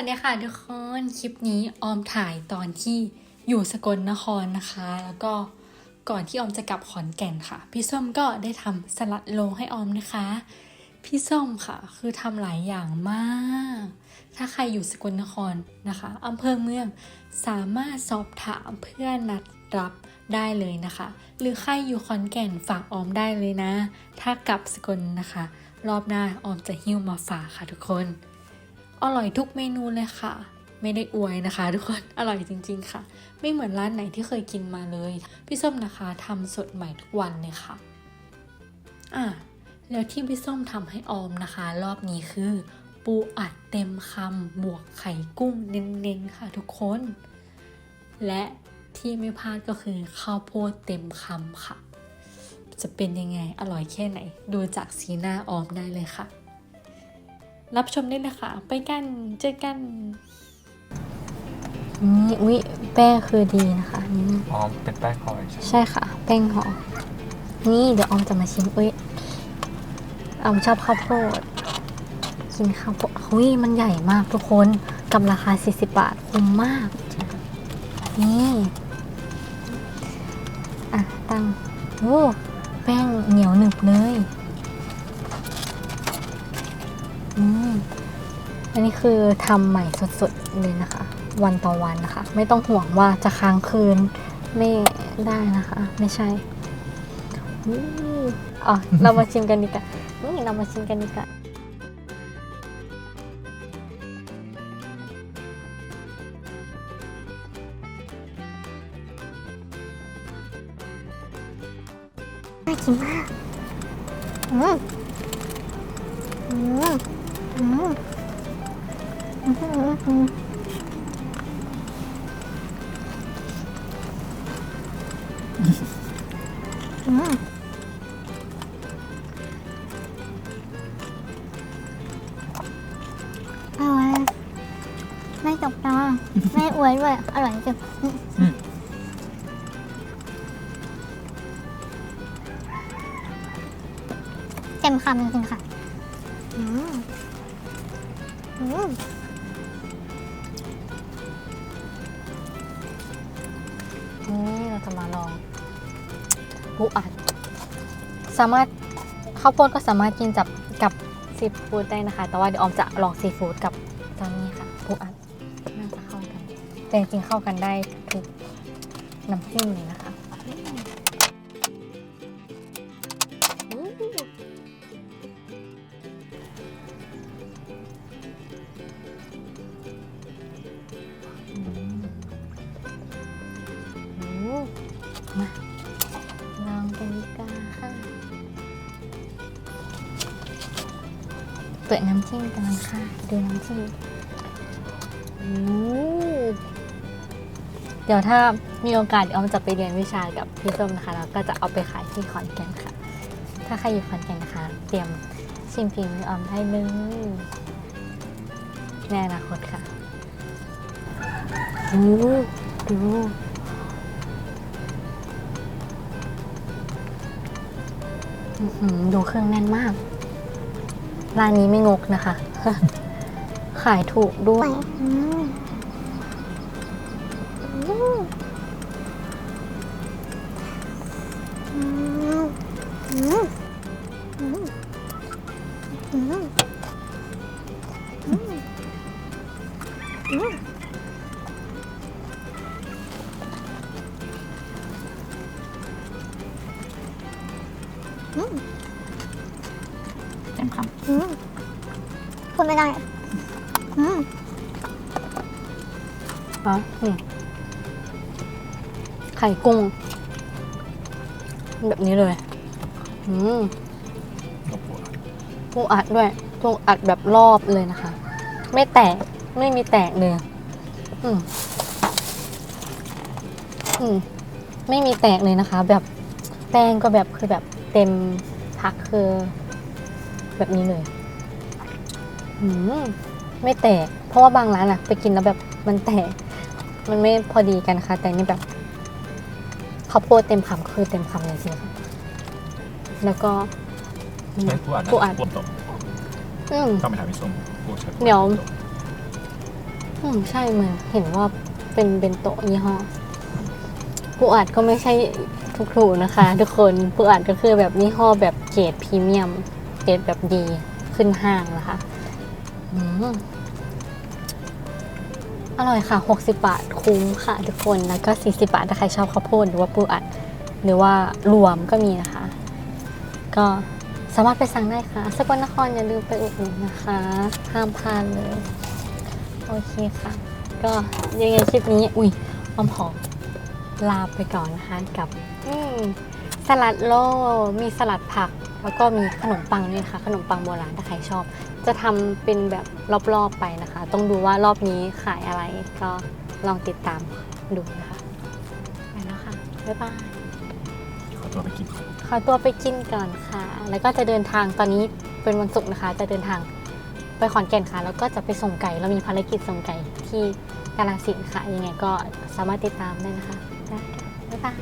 วัสดีค่ะทุกคนคลิปนี้ออมถ่ายตอนที่อยู่สกลนครนะคะ แล้วก็ก่อนที่ออมจะกลับขอนแก่นค่ะ พี่ส้มก็ได้ทำสลัดโลให้ออมนะคะ พี่ส้มค่ะ คือทำหลายอย่างมาก ถ้าใครอยู่สกลนครนะคะอำเภอเมืองสามารถสอบถามเพื่อนัดรับได้เลยนะคะ หรือใครอยู่ขอนแก่นฝากออมได้เลยนะ ถ้ากลับสกลนะคะ รอบหน้าออมจะหิ้วมาฝากค่ะทุกคน อร่อยทุกเมนูเลยค่ะ ไม่ได้อวยนะคะ ทุกคน อร่อยจริง ๆ ค่ะ ไม่เหมือนร้านไหนที่เคยกินมาเลย พี่ส้มนะคะทำสดใหม่ทุกวันเลยค่ะ อะ แล้วที่พี่ส้มทำให้ออมนะคะ รอบนี้คือ ปูอัดเต็มคำบวกไข่กุ้งเน้นๆค่ะทุกคน และที่ไม่พลาดก็คือข้าวโพดเต็มคำค่ะ จะเป็นยังไงอร่อยแค่ไหน ดูจากสีหน้าออมได้เลยค่ะ รับชมได้เลยค่ะไปกัน เจอกัน นี่อุ้ยแป้งคือดีนะคะนี่ อ๋อเป็นแป้งหอยใช่ไหมใช่ค่ะ แป้งหอมนี่เดี๋ยวออมจะมาชิมอุ้ยออมชอบข้าวโพดกินข้าวโพดอุ้ยมันใหญ่มากทุกคนกับราคา 40 บาทคุ้มมาก นี่ อะ ตั้งโอ้ คือทำใหม่สดๆเลยนะคะ วันต่อวันนะคะ ไม่ต้องห่วงว่าจะค้างคืนไม่ได้นะคะ ไม่ใช่อ๋อเรามาชิมกันดีกว่านี่เรามาชิมกันดีกว่าน่ากินมากอืมอืมอืม อืมอืมอืมอืมอร่อยไม่จบตาไม่อวยด้วยอร่อยจริงเต็มคำจริงๆค่ะ อืมอืม ปูอัด สามารถข้าวโพดก็สามารถกินจับกับซีฟู้ดได้นะคะ แต่ว่าเดี๋ยวออมจะลองซีฟู้ดกับจานนี้ค่ะปูอัดน่าจะเข้ากันแต่จริงๆเข้ากันได้ทุกน้ำจิ้มเลยนะคะ เปิดน้ำจิ้มกันเลยค่ะดูน้ำจิ้มโอ้เดี๋ยวถ้ามีโอกาสเดี๋ยวออมจะไปเรียนวิชากับพี่ส้มนะคะ แล้วก็จะเอาไปขายที่ขอนแก่นค่ะ ถ้าใครอยู่ขอนแก่นนะคะ เตรียมชิมฝีมือออมได้เลยในอนาคตค่ะโอ้ดูอื้อหือดูเครื่องแน่นมาก ร้านนี้ไม่งกนะคะ ขายถูกด้วยอืม พูดไม่ได้อืมอ๋ออืมไข่กุ้ง แบบนี้เลย อืมำกับปูอัดปูอัดด้วยปูอัดแบบรอบเลยนะคะ ไม่แตก ไม่มีแตกเลย อืมอืมไม่มีแตกเลยนะคะ แบบแป้งก็แบบคือแบบเต็มพักคือ แบบนี้เลยอืมไม่แตก เพราะว่าบางร้านอะไปกินแล้วแบบมันแตก มันไม่พอดีกันค่ะ แต่นี่แบบข้าวโพดเต็มคำคือเต็มคำเลยจริงๆค่ะแล้วก็นี่เฮ้ยปูอัดนะปูอัดปูตกอืม ต้องไปถามพี่ส้มปูใช้ปูเดี๋ยวตกอืมใช่เหมือนเห็นว่าเป็นเบนโตะยี่ห้อปูอัดก็ไม่ใช่ถูกๆนะคะ ทุกคนปูอัดก็คือแบบยี่ห้อแบบเกรดพรีเมียม เกรดแบบดีขึ้นห้างนะคะอืมอร่อยค่ะ 60 บาทคุ้มค่ะทุกคน แล้วก็ 40 บาทถ้าใครชอบข้าวโพดหรือว่าปูอัด หรือว่ารวมก็มีนะคะ ก็สามารถไปสั่งได้ค่ะ สกลนครอย่าลืมไปอุดหนุนนะคะ ห้ามพลาดเลย โอเคค่ะ ก็ยังไงคลิปนี้ อุ้ยอ้อมขอลาไปก่อนนะคะกับสลัดโลมีสลัดผัก แล้วก็มีขนมปังด้วยค่ะขนมปังโบราณถ้าใครชอบ จะทำเป็นแบบรอบๆไปนะคะ ต้องดูว่ารอบนี้ขายอะไรก็ลองติดตามดูนะคะไปแล้วค่ะบ๊ายบายขอตัวไปกินก่อนขอตัวไปกินก่อนค่ะ แล้วก็จะเดินทางตอนนี้เป็นวันศุกร์นะคะ จะเดินทางไปขอนแก่นค่ะ แล้วก็จะไปส่งไก่เรามีภารกิจส่งไก่ที่กาลสินธุ์ค่ะยังไงก็สามารถติดตามได้นะคะได้ค่ะบ๊ายบาย